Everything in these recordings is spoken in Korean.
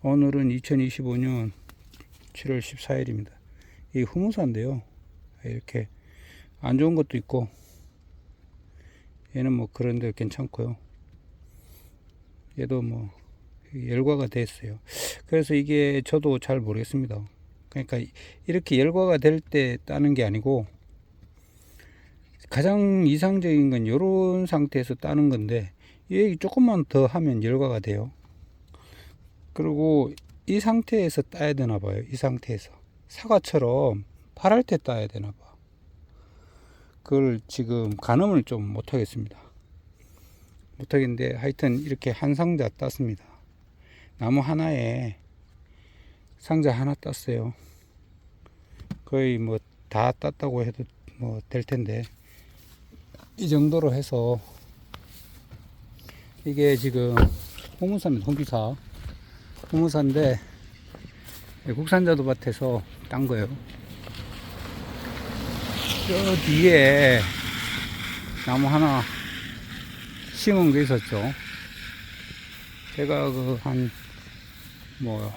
오늘은 2025년 7월 14일입니다. 이 후무사인데요. 이렇게 안 좋은 것도 있고 얘는 뭐 그런데 괜찮고요. 얘도 뭐 열과가 됐어요. 그래서 이게 저도 잘 모르겠습니다. 그러니까 이렇게 열과가 될 때 따는 게 아니고 가장 이상적인 건 이런 상태에서 따는 건데 얘 조금만 더 하면 열과가 돼요. 그리고 이 상태에서 따야 되나 봐요. 이 상태에서 사과처럼 파랄 때 따야 되나 봐. 그걸 지금 가늠을 좀 못하겠습니다. 못하겠는데 하여튼 이렇게 한 상자 땄습니다. 나무 하나에 상자 하나 땄어요. 거의 뭐 다 땄다고 해도 뭐 될 텐데 이 정도로 해서 이게 지금 홍무사입니다. 홍기사 홍무사인데 국산자도 밭에서 딴 거예요. 저 뒤에 나무 하나 심은 게 있었죠. 제가 그 한 뭐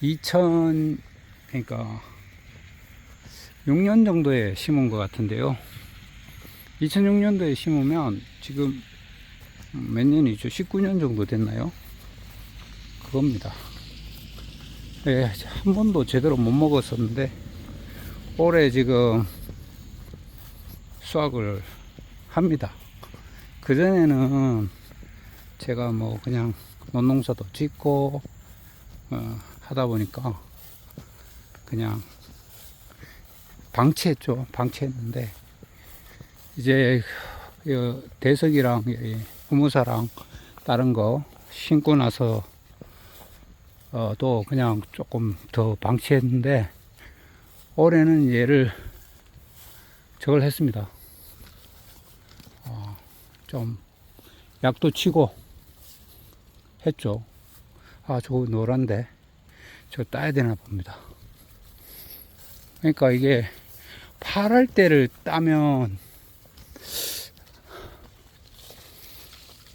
2000 그러니까 6년 정도에 심은 것 같은데요. 2006년도에 심으면 지금 몇 년이죠? 19년 정도 됐나요? 그겁니다. 예, 한 번도 제대로 못 먹었었는데 올해 지금 수확을 합니다. 그전에는 제가 뭐 그냥 논농사도 짓고 어, 하다 보니까 그냥 방치했죠. 방치했는데 이제 이 대석이랑 이 후무사랑 다른 거 신고 나서 어, 또 그냥 조금 더 방치했는데 올해는 얘를 저걸 했습니다. 어, 좀 약도 치고 했죠. 아, 저거 노란데 저 따야 되나 봅니다. 그러니까 이게 파랄 때를 따면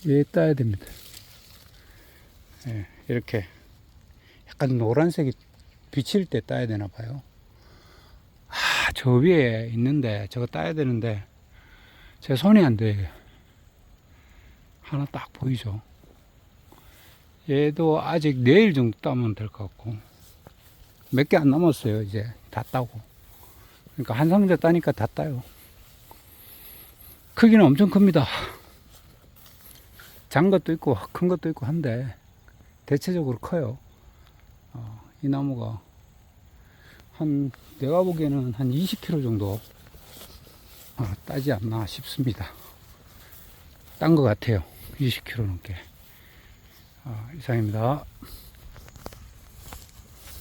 얘 따야 됩니다. 예, 이렇게 약간 노란색이 비칠 때 따야 되나 봐요. 아, 저 위에 있는데 저거 따야 되는데 제 손이 안 돼. 하나 딱 보이죠? 얘도 아직 내일 정도 따면 될 것 같고 몇 개 안 남았어요 이제 다 따고 그러니까 한 상자 따니까 다 따요 크기는 엄청 큽니다 작은 것도 있고 큰 것도 있고 한데 대체적으로 커요. 어, 이 나무가 한 내가 보기에는 한 20kg 정도 어, 따지 않나 싶습니다. 딴 것 같아요. 20kg 넘게. 어, 이상입니다